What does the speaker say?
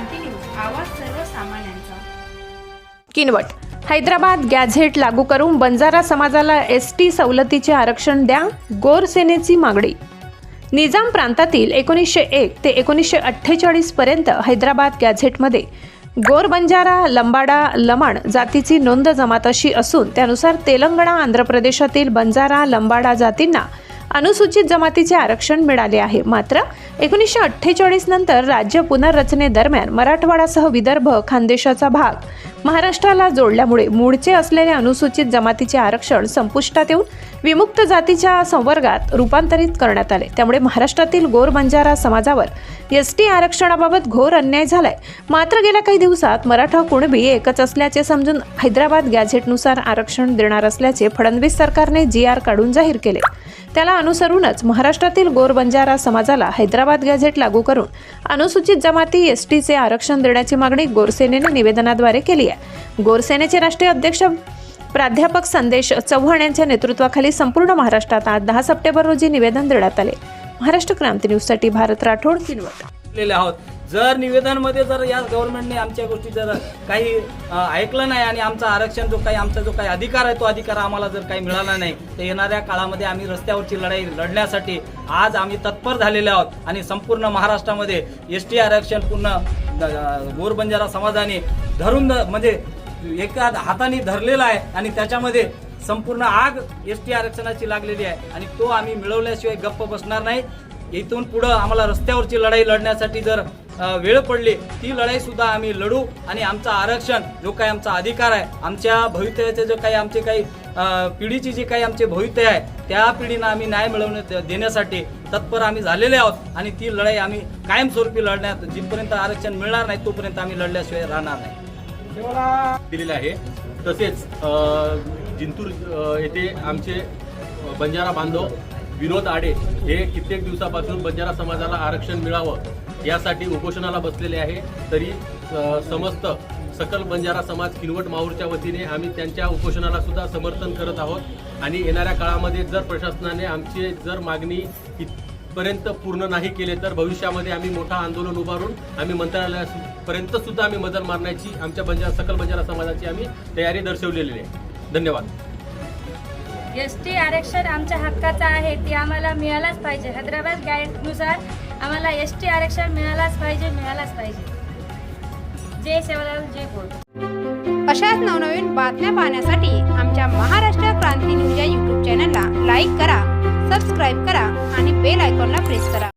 क्रांती news आवाज सर्वसामान्यांचा. Kinwat Hyderabad gadget लागू करून बंजारा समाजाला एस टी सवलतीचे आरक्षण द्या गोरसेनेची मागणी. निजाम प्रांतातील एकोणीसशे एक ते एकोणीसशे अठ्ठेचाळीस पर्यंत हैदराबाद गॅझेटमध्ये गोर बंजारा लंबाडा लमाण जातीची नोंद जमात अशी असून त्यानुसार तेलंगणा आंध्र प्रदेशातील बंजारा लंबाडा जातींना अनुसूचित जमातीचे आरक्षण मिळाले आहे. मात्र एकोणीसशे अठ्ठेचाळीस नंतर राज्य पुनर्रचनेदरम्यान मराठवाडासह विदर्भ खानदेशाचा भाग महाराष्ट्राला जोडल्यामुळे मूळचे असलेले अनुसूचित जमातीचे आरक्षण संपुष्टात येऊन विमुक्त जातीच्या संवर्गात रूपांतरित करण्यात आले. त्यामुळे महाराष्ट्रातील गोर बंजारा समाजावर एस टी आरक्षणाबाबत घोर अन्याय झालाय. मात्र गेल्या काही दिवसात मराठा कुणबी एकच असल्याचे समजून हैदराबाद गॅझेटनुसार आरक्षण देणार असल्याचे फडणवीस सरकारने जी आर काढून जाहीर केले. त्याला अनुसरूनच महाराष्ट्रातील गोर बंजारा समाजाला हैदराबाद गॅझेट लागू करून अनुसूचित जमाती एस टीचे आरक्षण देण्याची मागणी गोरसेनेने निवेदनाद्वारे केली आहे. गोरसेनेचे राष्ट्रीय अध्यक्ष प्राध्यापक संदेश चव्हाण यांच्या नेतृत्वाखाली संपूर्ण महाराष्ट्रात आज दहा सप्टेंबर रोजी निवेदन देण्यात आले. महाराष्ट्र क्रांती न्यूजसाठी भारत राठोड किनवट. केलेले आहोत. जर निवेदनमध्ये जर या गव्हर्नमेंटने आमच्या गोष्टी जर काही ऐकलं नाही आणि आमचा आरक्षण जो काही आमचा जो काही अधिकार आहे तो अधिकार आम्हाला जर काही मिळाला नाही तर येणाऱ्या काळामध्ये आम्ही रस्त्यावरची लढाई लढण्यासाठी आज आम्ही तत्पर झालेले आहोत. आणि संपूर्ण महाराष्ट्रामध्ये एस टी आरक्षण पूर्ण गोरबंजारा समाजाने धरून म्हणजे एका हाताने धरलेला आहे आणि त्याच्यामध्ये संपूर्ण आग एस टी आरक्षणाची लागलेली आहे. आणि तो आम्ही मिळवल्याशिवाय गप्प बसणार नाही. इथून पुढं आम्हाला रस्त्यावरची लढाई लढण्यासाठी जर वेळ पडली ती लढाई सुद्धा आम्ही लढू आणि आमचं आरक्षण जो काही आमचा अधिकार आहे आमच्या भवितव्याचे जो काही आमचे काही पिढीची जी काही आमचे भवितव्य आहे त्या पिढीनं आम्ही न्याय मिळवणे देण्यासाठी तत्पर आम्ही झालेले आहोत आणि ती लढाई आम्ही कायमस्वरूपी लढण्यात जिथपर्यंत आरक्षण मिळणार नाही तोपर्यंत आम्ही लढल्याशिवाय राहणार नाही. दिलेलं आहे. तसेच जिंतूर येथे आमचे बंजारा बांधव विनोद आडे हे कित्येक दिवसापासून बंजारा समाजाला आरक्षण मिळावं यासाठी उपोषणाला बसलेले आहे. तरी समस्त सकल बंजारा समाज किनवट माहूरच्या वतीने आम्ही त्यांच्या उपोषणाला सुद्धा समर्थन करत आहोत. आणि येणाऱ्या काळामध्ये जर प्रशासनाने आमची जर मागणी पर्यंत पूर्ण नाही केले तर भविष्यामध्ये आम्ही मोठा आंदोलन उभारून आम्ही मंत्रालयापर्यंत सुद्धा आम्ही मदत मारण्याची आमच्या बंजारा सकल बंजारा समाजाची आम्ही तयारी दर्शवलेली आहे. धन्यवाद. एस टी आरक्षण आमच्या हक्काचं आहे ते आम्हाला मिळालाच पाहिजे. हैदराबाद गाईडनुसार आम्हाला एस टी आरक्षण मिळालाच पाहिजे मिळालाच पाहिजे. जय सेवालाल जय बोल. अशाच नवनवीन बातम्या पाहण्यासाठी आमच्या महाराष्ट्र क्रांती न्यूज या यूट्यूब चॅनलला लाईक करा सबस्क्राईब करा आणि बेल आयकॉनला प्रेस करा.